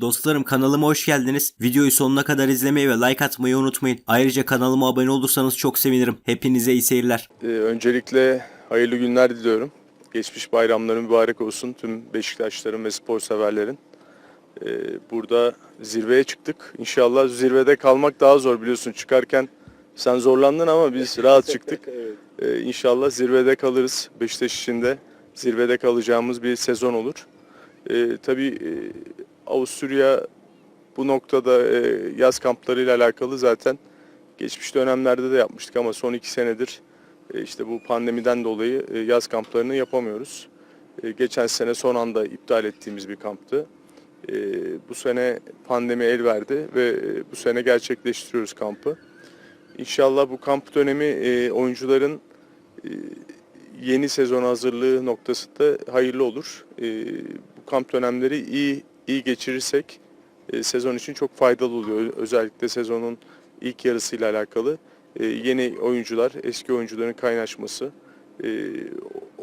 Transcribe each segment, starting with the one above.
Dostlarım kanalıma hoş geldiniz. Videoyu sonuna kadar izlemeyi ve like atmayı unutmayın. Ayrıca kanalıma abone olursanız çok sevinirim. Hepinize iyi seyirler. Ee, öncelikle hayırlı günler diliyorum. Geçmiş bayramların mübarek olsun tüm Beşiktaşların ve spor severlerin. Ee, burada zirveye çıktık. İnşallah zirvede kalmak daha zor biliyorsun. Çıkarken sen zorlandın ama biz rahat çıktık. Ee, inşallah zirvede kalırız. Beşiktaş için de zirvede kalacağımız bir sezon olur. Ee, tabii e, Avusturya bu noktada e, yaz kamplarıyla alakalı zaten geçmiş dönemlerde de yapmıştık ama son iki senedir e, işte bu pandemiden dolayı e, yaz kamplarını yapamıyoruz. E, Geçen sene son anda iptal ettiğimiz bir kamptı. E, Bu sene pandemi el verdi ve e, bu sene gerçekleştiriyoruz kampı. İnşallah bu kamp dönemi e, oyuncuların e, yeni sezon hazırlığı noktasında hayırlı olur. E, Bu kamp dönemleri iyi iyi geçirirsek e, sezon için çok faydalı oluyor. Özellikle sezonun ilk yarısıyla alakalı e, yeni oyuncular, eski oyuncuların kaynaşması, e,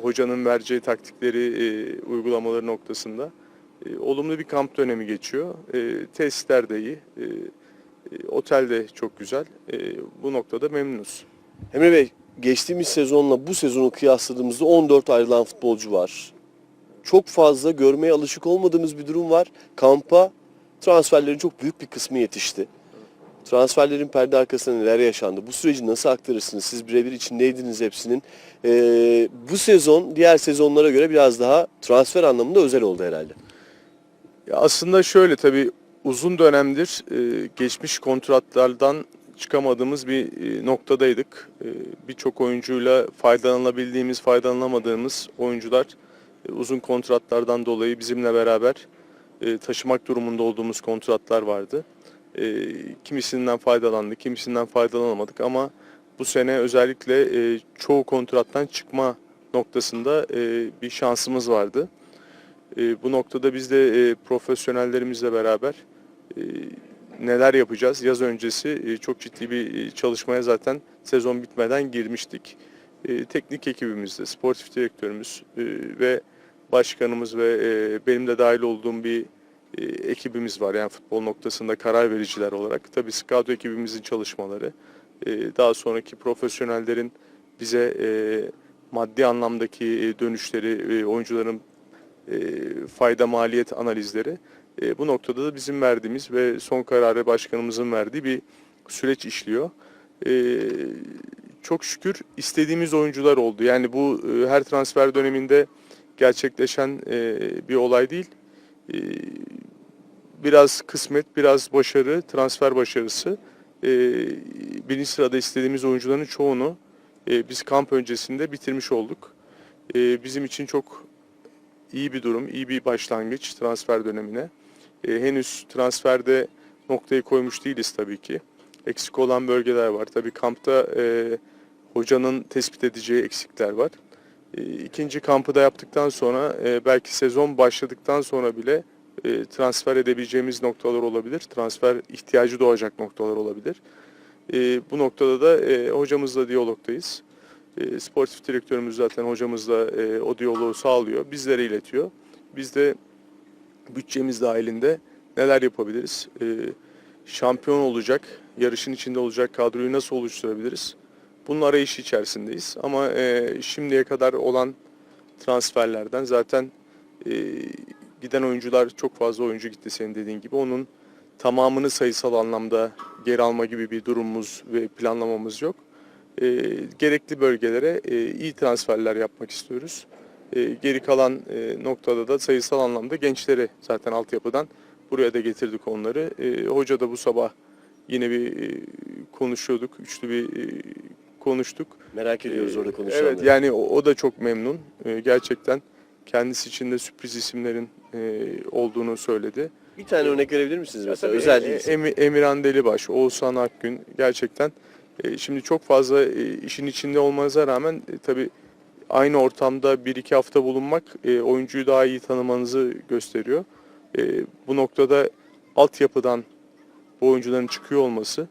hocanın vereceği taktikleri, e, uygulamaları noktasında e, olumlu bir kamp dönemi geçiyor. E, tesisler de iyi, e, e, otel de çok güzel. E, bu noktada memnunuz. Emre Bey, geçtiğimiz sezonla bu sezonu kıyasladığımızda 14 ayrılan futbolcu var. Çok fazla görmeye alışık olmadığımız bir durum var. Kampa transferlerin çok büyük bir kısmı yetişti. Transferlerin perde arkasında neler yaşandı? Bu süreci nasıl aktarırsınız? Siz birebir içindeydiniz hepsinin. Ee, bu sezon diğer sezonlara göre biraz daha transfer anlamında özel oldu herhalde. Ya aslında şöyle tabii uzun dönemdir e, geçmiş kontratlardan çıkamadığımız bir e, noktadaydık. E, Birçok oyuncuyla faydalanabildiğimiz, faydalanamadığımız oyuncular uzun kontratlardan dolayı bizimle beraber e, taşımak durumunda olduğumuz kontratlar vardı. E, Kimisinden faydalandık, kimisinden faydalanamadık ama bu sene özellikle e, çoğu kontrattan çıkma noktasında e, bir şansımız vardı. E, bu noktada biz de e, profesyonellerimizle beraber e, neler yapacağız? Yaz öncesi e, çok ciddi bir e, çalışmaya zaten sezon bitmeden girmiştik. E, teknik ekibimizde, sportif direktörümüz e, ve başkanımız ve e, benim de dahil olduğum bir ekibimiz var. Yani futbol noktasında karar vericiler olarak. Tabii scout ekibimizin çalışmaları, daha sonraki profesyonellerin bize maddi anlamdaki dönüşleri, oyuncuların fayda maliyet analizleri bu noktada da bizim verdiğimiz ve son kararı başkanımızın verdiği bir süreç işliyor. E, çok şükür istediğimiz oyuncular oldu. Yani bu e, her transfer döneminde gerçekleşen e, bir olay değil. E, biraz kısmet, biraz başarı, transfer başarısı. E, birinci sırada istediğimiz oyuncuların çoğunu biz kamp öncesinde bitirmiş olduk. Bizim için çok iyi bir durum, iyi bir başlangıç transfer dönemine. Henüz transferde noktayı koymuş değiliz tabii ki. Eksik olan bölgeler var. Tabii kampta e, hocanın tespit edeceği eksikler var. E, ikinci kampı da yaptıktan sonra e, belki sezon başladıktan sonra bile e, transfer edebileceğimiz noktalar olabilir. Transfer ihtiyacı doğacak noktalar olabilir. E, bu noktada da e, hocamızla diyalogdayız. E, sportif direktörümüz zaten hocamızla e, o diyaloğu sağlıyor. Bizlere iletiyor. Biz de bütçemiz dahilinde neler yapabiliriz? E, şampiyon olacak, yarışın içinde olacak kadroyu nasıl oluşturabiliriz? Bunun arayışı içerisindeyiz. Ama e, şimdiye kadar olan transferlerden zaten e, giden oyuncular çok fazla oyuncu gitti senin dediğin gibi. Onun tamamını sayısal anlamda geri alma gibi bir durumumuz ve planlamamız yok. E, gerekli bölgelere e, iyi transferler yapmak istiyoruz. E, geri kalan e, noktada da sayısal anlamda gençleri zaten altyapıdan buraya da getirdik onları. E, hoca da bu sabah yine bir e, konuşuyorduk, üçlü bir e, konuştuk. Merak ediyoruz orada Ee, konuşulanları. Evet yani o, o da çok memnun. Ee, gerçekten kendisi için de sürpriz isimlerin e, olduğunu söyledi. Bir tane örnek verebilir misiniz mesela? Özel e- değilse. Emi- Emirhan Delibaş, Oğuzhan Akgün gerçekten e, şimdi çok fazla e, işin içinde olmanıza rağmen e, tabii aynı ortamda bir iki hafta bulunmak e, oyuncuyu daha iyi tanımanızı gösteriyor. E, bu noktada altyapıdan bu oyuncuların çıkıyor olması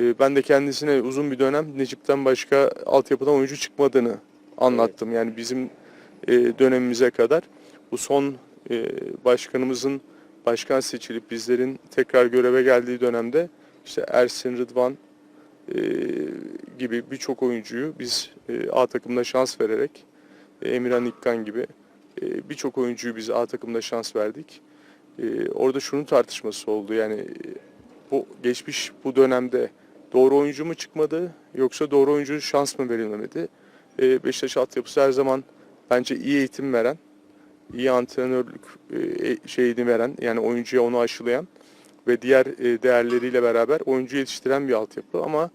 e, ben de kendisine uzun bir dönem Necip'ten başka altyapıdan oyuncu çıkmadığını anlattım. Yani bizim e, dönemimize kadar bu son e, başkanımızın başkan seçilip bizlerin tekrar göreve geldiği dönemde işte Ersin Rıdvan e, gibi birçok oyuncuyu biz e, A takımda şans vererek e, Emirhan İkkan gibi e, birçok oyuncuyu biz A takımda şans verdik. E, orada şunun tartışması oldu yani e, bu geçmiş bu dönemde doğru oyuncu mu çıkmadı yoksa doğru oyuncu şans mı verilmedi? E, Beşiktaş altyapısı her zaman bence iyi eğitim veren, iyi antrenörlük e, şeyini veren yani oyuncuya onu aşılayan ve diğer e, değerleriyle beraber oyuncu yetiştiren bir altyapı ama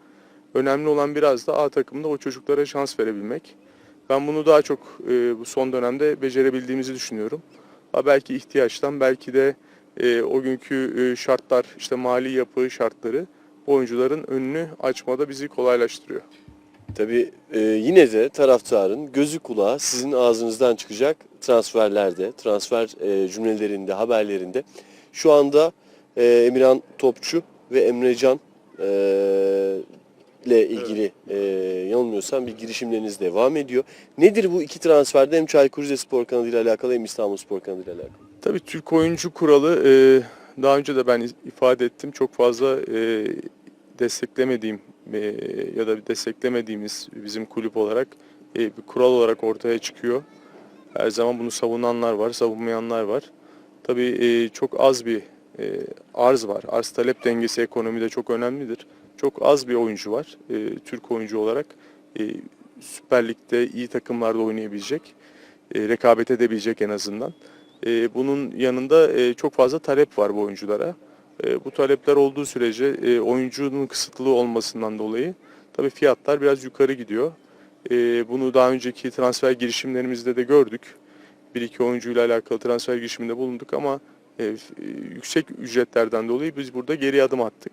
önemli olan biraz da A takımda o çocuklara şans verebilmek. Ben bunu daha çok e, bu son dönemde becerebildiğimizi düşünüyorum. Ha belki ihtiyaçtan belki de e, o günkü e, şartlar işte mali yapı şartları bu oyuncuların önünü açmada bizi kolaylaştırıyor. Tabii e, yine de taraftarın gözü kulağı sizin ağzınızdan çıkacak transferlerde, transfer e, cümlelerinde, haberlerinde. Şu anda e, Emirhan Topçu ve Emrecan e, ile ilgili e, yanılmıyorsam bir girişimleriniz devam ediyor. Nedir bu iki transferde hem Çaykur Rizespor kanadı ile alakalı hem İstanbulspor kanadı ile alakalı? Tabii Türk oyuncu kuralı e, daha önce de ben ifade ettim çok fazla e, desteklemediğim e, ya da desteklemediğimiz bizim kulüp olarak e, bir kural olarak ortaya çıkıyor. Her zaman bunu savunanlar var, savunmayanlar var. Tabii e, çok az bir e, arz var. Arz talep dengesi ekonomide çok önemlidir. Çok az bir oyuncu var e, Türk oyuncu olarak. E, Süper Lig'de iyi takımlarda oynayabilecek, e, rekabet edebilecek en azından. E, bunun yanında e, çok fazla talep var bu oyunculara. E, bu talepler olduğu sürece e, oyuncunun kısıtlı olmasından dolayı tabii fiyatlar biraz yukarı gidiyor. E, bunu daha önceki transfer girişimlerimizde de gördük. Bir iki oyuncuyla alakalı transfer girişiminde bulunduk ama e, e, yüksek ücretlerden dolayı biz burada geri adım attık.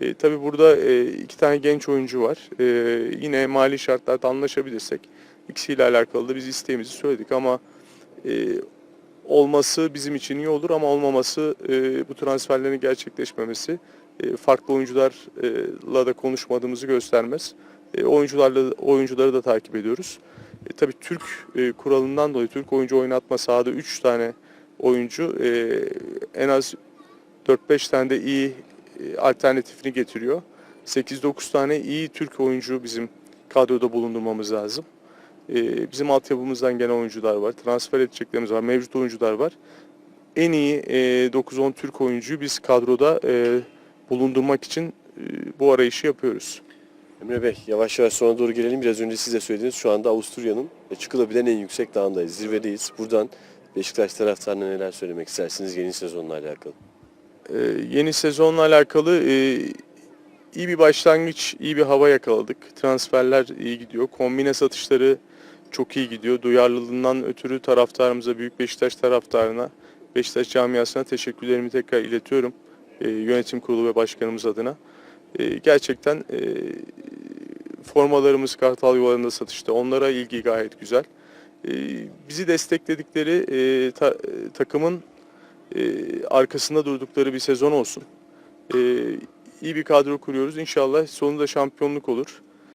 E, tabii burada e, iki tane genç oyuncu var. E, yine mali şartlarda anlaşabilirsek ikisiyle alakalı da biz isteğimizi söyledik ama e, olması bizim için iyi olur ama olmaması e, bu transferlerin gerçekleşmemesi e, farklı oyuncularla da konuşmadığımızı göstermez. E, oyuncularla oyuncuları da takip ediyoruz. E, tabii Türk e, kuralından dolayı Türk oyuncu oynatma sahada 3 tane oyuncu e, en az 4-5 tane de iyi alternatifini getiriyor. 8-9 tane iyi Türk oyuncu bizim kadroda bulundurmamız lazım. Ee, bizim altyapımızdan gelen oyuncular var. Transfer edeceklerimiz var. Mevcut oyuncular var. En iyi e, 9-10 Türk oyuncuyu biz kadroda e, bulundurmak için e, bu arayışı yapıyoruz. Emre Bey yavaş yavaş sona doğru gelelim. Biraz önce siz de söylediniz şu anda Avusturya'nın çıkılabilen en yüksek dağındayız. Zirvedeyiz. Buradan Beşiktaş taraftarına neler söylemek istersiniz yeni sezonla alakalı? Ee, yeni sezonla alakalı e, iyi bir başlangıç, iyi bir hava yakaladık. Transferler iyi gidiyor. Kombine satışları çok iyi gidiyor. Duyarlılığından ötürü taraftarımıza, Büyük Beşiktaş taraftarına, Beşiktaş camiasına teşekkürlerimi tekrar iletiyorum. E, yönetim kurulu ve başkanımız adına. E, gerçekten e, formalarımız Kartal Yuvalarında satışta. Onlara ilgi gayet güzel. E, bizi destekledikleri e, ta- e, takımın arkasında durdukları bir sezon olsun. E, iyi bir kadro kuruyoruz. İnşallah sonunda şampiyonluk olur.